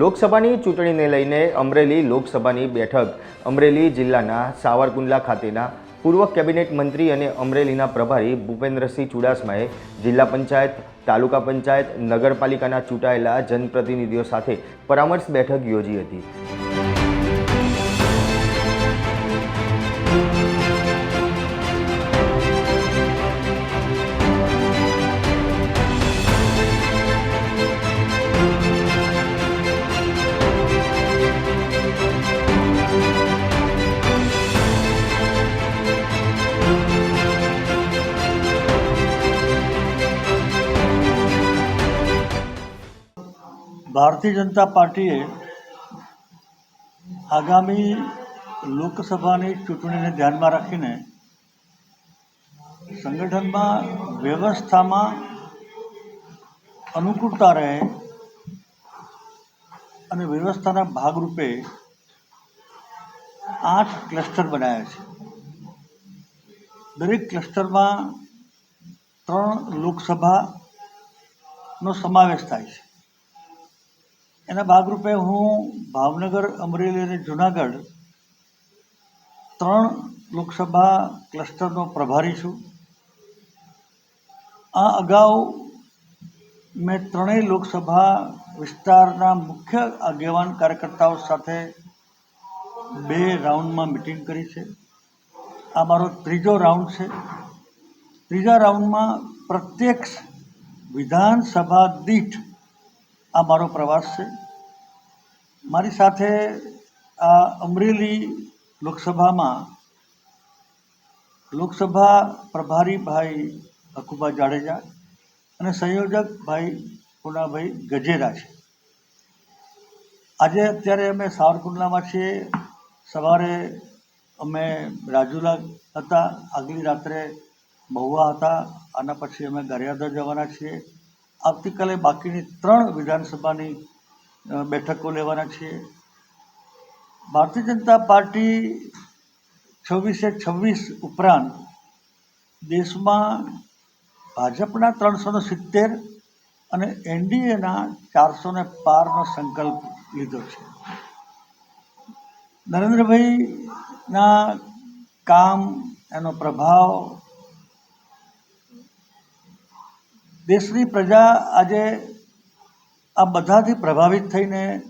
લોકસભાની ચૂંટણીને લઈને અમરેલી લોકસભાની બેઠક. અમરેલી જિલ્લાના સાવરકુંડલા ખાતેના પૂર્વ કેબિનેટ મંત્રી અને અમરેલીના પ્રભારી ભૂપેન્દ્રસિંહ ચુડાસમાએ જિલ્લા પંચાયત, તાલુકા પંચાયત, નગરપાલિકાના ચૂંટાયેલા જનપ્રતિનિધિઓ સાથે પરામર્શ બેઠક યોજી હતી. ભારતીય જનતા પાર્ટીએ આગામી લોકસભાની ચૂંટણીને ધ્યાનમાં રાખીને સંગઠનમાં વ્યવસ્થામાં અનુકૂળતા રહે અને વ્યવસ્થાના ભાગરૂપે આઠ ક્લસ્ટર બનાવ્યા છે. દરેક ક્લસ્ટરમાં ત્રણ લોકસભાનો સમાવેશ થાય છે. એના ભાગરૂપે હું ભાવનગર, અમરેલી અને જુનાગઢ ત્રણ લોકસભા ક્લસ્ટરનો પ્રભારી છું. આ અગાઉ મેં ત્રણેય લોકસભા વિસ્તારના મુખ્ય આગેવાન કાર્યકર્તાઓ સાથે બે રાઉન્ડમાં મિટિંગ કરી છે. આ મારો ત્રીજો રાઉન્ડ છે. ત્રીજા રાઉન્ડમાં પ્રત્યક્ષ વિધાનસભા દીઠ આ મારો પ્રવાસ છે. મારી સાથે આ અમરેલી લોકસભામાં લોકસભા પ્રભારી ભાઈ અકુબા જાડેજા અને સંયોજક ભાઈ પુનાભાઈ ગજેરા છે. આજે અત્યારે અમે સાવરકુંડલામાં છીએ. સવારે અમે રાજુલા હતા. આગલી રાત્રે મહુવા હતા. આના પછી અમે ગરિયાદર જવાના છીએ. આવતીકાલે બાકીની ત્રણ વિધાનસભાની બેઠકો લેવાના છીએ ભારતીય જનતા પાર્ટી છવ્વીસે છવ્વીસ ઉપરાંત દેશમાં ભાજપના ત્રણસો ને સિત્તેર અને એનડીએના ચારસો ને પારનો સંકલ્પ લીધો છે. નરેન્દ્રભાઈના કામ, એનો પ્રભાવ દેશની પ્રજા આજે આ બધાથી પ્રભાવિત થઈને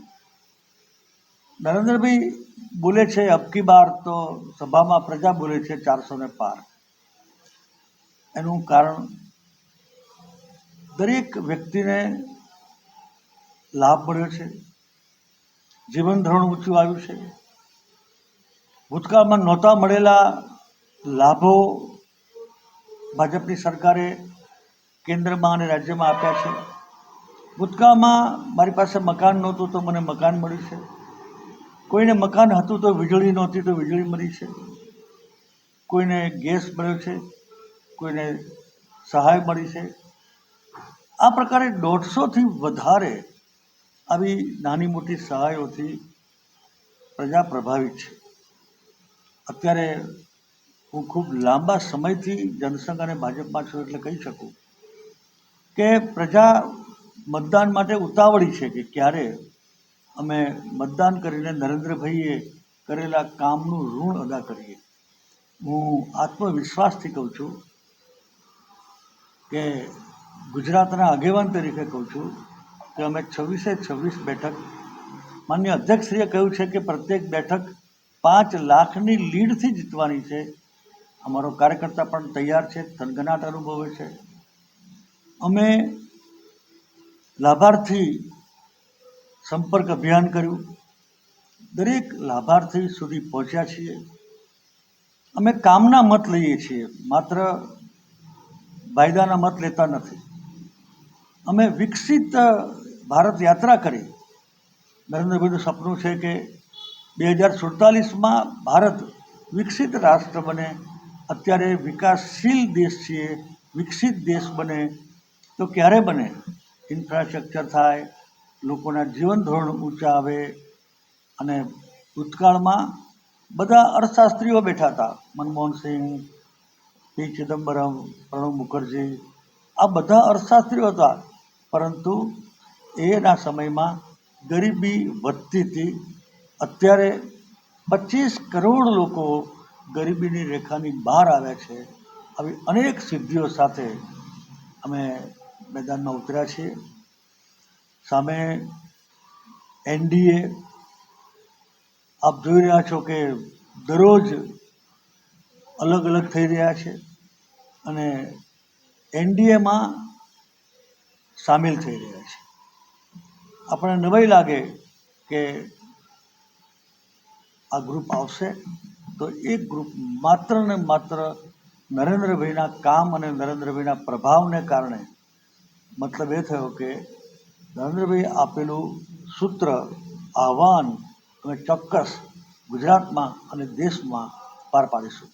નરેન્દ્રભાઈ બોલે છે અબકી બાર તો સભામાં પ્રજા બોલે છે ચારસો ને પાર. એનું કારણ દરેક વ્યક્તિને લાભ મળ્યો છે. જીવન ધોરણ ઊંચું આવ્યું છે. ભૂતકાળમાં નહોતા મળેલા લાભો ભાજપની સરકારે કેન્દ્રમાં અને રાજ્યમાં આપ્યા છે. ભૂતકાળમાં મારી પાસે મકાન નહોતું તો મને મકાન મળ્યું છે. કોઈને મકાન હતું તો વીજળી નહોતી તો વીજળી મળી છે. કોઈને ગેસ મળ્યો છે, કોઈને સહાય મળી છે. આ પ્રકારે દોઢસોથી વધારે આવી નાની મોટી સહાયોથી પ્રજા પ્રભાવિત છે. અત્યારે હું ખૂબ લાંબા સમયથી જનસંઘ અને ભાજપમાં છું એટલે કહી શકું કે પ્રજા મતદાન માટે ઉતાવળી છે કે ક્યારે? અમે મતદાન કરીને નરેન્દ્રભાઈએ કરેલા કામનું ઋણ અદા કરીએ. હું આત્મવિશ્વાસથી કહું છું કે ગુજરાતના આગેવાન તરીકે કહું છું કે અમે છવ્વીસે છવ્વીસ બેઠક, માન્ય અધ્યક્ષશ્રીએ કહ્યું છે કે પ્રત્યેક બેઠક પાંચ લાખની લીડથી જીતવાની છે. અમારો કાર્યકર્તા પણ તૈયાર છે, થનગનાટ અનુભવે છે. અમે લાભાર્થી સંપર્ક અભિયાન કર્યું. દરેક લાભાર્થી સુધી પહોંચ્યા છીએ. અમે કામના મત લઈએ છીએ, માત્ર વાયદાના મત લેતા નથી. અમે વિકસિત ભારત યાત્રા કરી. નરેન્દ્રભાઈનું સપનું છે કે બે હજાર સુડતાલીસમાં ભારત વિકસિત રાષ્ટ્ર બને. અત્યારે વિકાસશીલ દેશ છીએ, વિકસિત દેશ બને. તો ક્યારે બને? ઇન્ફ્રાસ્ટ્રક્ચર થાય, લોકોના જીવન ધોરણ ઊંચા આવે અને ભૂતકાળમાં બધા અર્થશાસ્ત્રીઓ બેઠા હતા. મનમોહનસિંહ પી. ચિદમ્બરમ, પ્રણવ મુખર્જી, આ બધા અર્થશાસ્ત્રીઓ હતા. પરંતુ એના સમયમાં ગરીબી વધતી હતી. અત્યારે પચીસ કરોડ લોકો ગરીબીની રેખાની બહાર આવ્યા છે. આવી અનેક સિદ્ધિઓ સાથે અમે મેદાનમાં ઉતર્યા છીએ સામે એનડીએ, આપ જોઈ રહ્યા છો કે દરરોજ અલગ અલગ થઈ રહ્યા છે અને એનડીએમાં સામેલ થઈ રહ્યા છે. આપણને નવાઈ લાગે કે આ ગ્રુપ આવશે. તો એ ગ્રુપ માત્ર ને માત્ર નરેન્દ્રભાઈના કામ અને નરેન્દ્રભાઈના પ્રભાવને કારણે મતલબ એ થયો કે નરેન્દ્રભાઈ આપેલું સૂત્ર આહવાન અમે ચોક્કસ ગુજરાતમાં અને દેશમાં પાર પાડીશું.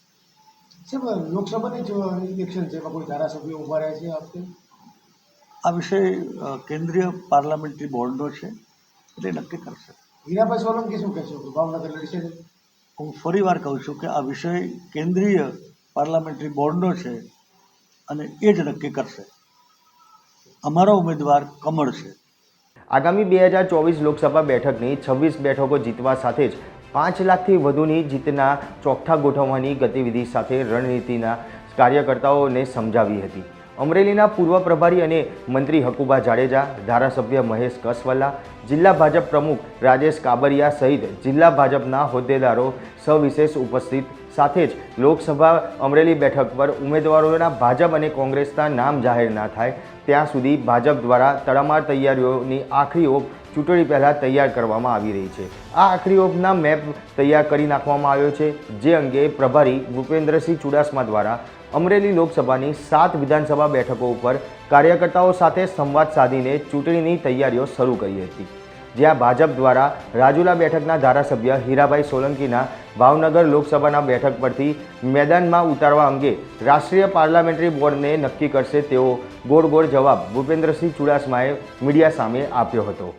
સાહેબ લોકસભાની જો ઇલેક્શન છે કોઈ ધારાસભ્યો ઊભા રહ્યા છે આ આ વિષય કેન્દ્રીય પાર્લામેન્ટરી બોર્ડનો છે એટલે નક્કી કરશે. હીરાભાઈ સોલંકી શું કહેશો? ભાવનગર લડશે હું ફરી વાર કહું છું કે આ વિષય કેન્દ્રીય પાર્લામેન્ટરી બોર્ડનો છે અને એ જ નક્કી કરશે. અમારો ઉમેદવાર કમળ છે. આગામી બે હજાર ચોવીસ લોકસભા બેઠકની છવ્વીસ બેઠકો જીતવા સાથે જ પાંચ લાખથી વધુની જીતના ચોકઠા ગોઠવવાની ગતિવિધિ સાથે રણનીતિના કાર્યકર્તાઓને સમજાવી હતી. અમરેલીના પૂર્વ પ્રભારી અને મંત્રી હકુબા જાડેજા, ધારાસભ્ય મહેશ કસવલ્લા જિલ્લા ભાજપ પ્રમુખ રાજેશ કાબરિયા સહિત જિલ્લા ભાજપના હોદ્દેદારો સવિશેષ ઉપસ્થિત. સાથે જ લોકસભા અમરેલી બેઠક પર ઉમેદવારોના ભાજપ અને કોંગ્રેસના નામ જાહેર ના થાય. ત્યાં સુધી ભાજપ દ્વારા તડામાર તૈયારીઓની આખરી ઓપ ચૂંટણી પહેલાં તૈયાર કરવામાં આવી રહી છે. આ આખરી ઓપના મેપ તૈયાર કરી નાખવામાં આવ્યો છે, જે અંગે પ્રભારી ભૂપેન્દ્રસિંહ ચુડાસમા દ્વારા અમરેલી લોકસભાની સાત વિધાનસભા બેઠકો ઉપર કાર્યકર્તાઓ સાથે સંવાદ સાધીને ચૂંટણીની તૈયારીઓ શરૂ કરી હતી. જ્યાં ભાજપ દ્વારા રાજુલા બેઠકના ધારાસભ્ય હીરાભાઈ સોલંકીના ભાવનગર લોકસભાના બેઠક પરથી મેદાનમાં ઉતારવા અંગે રાષ્ટ્રીય પાર્લામેન્ટરી બોર્ડને નક્કી કરશે તેવો ગોળ ગોળ જવાબ ભૂપેન્દ્રસિંહ ચુડાસમાએ મીડિયા સામે આપ્યો હતો.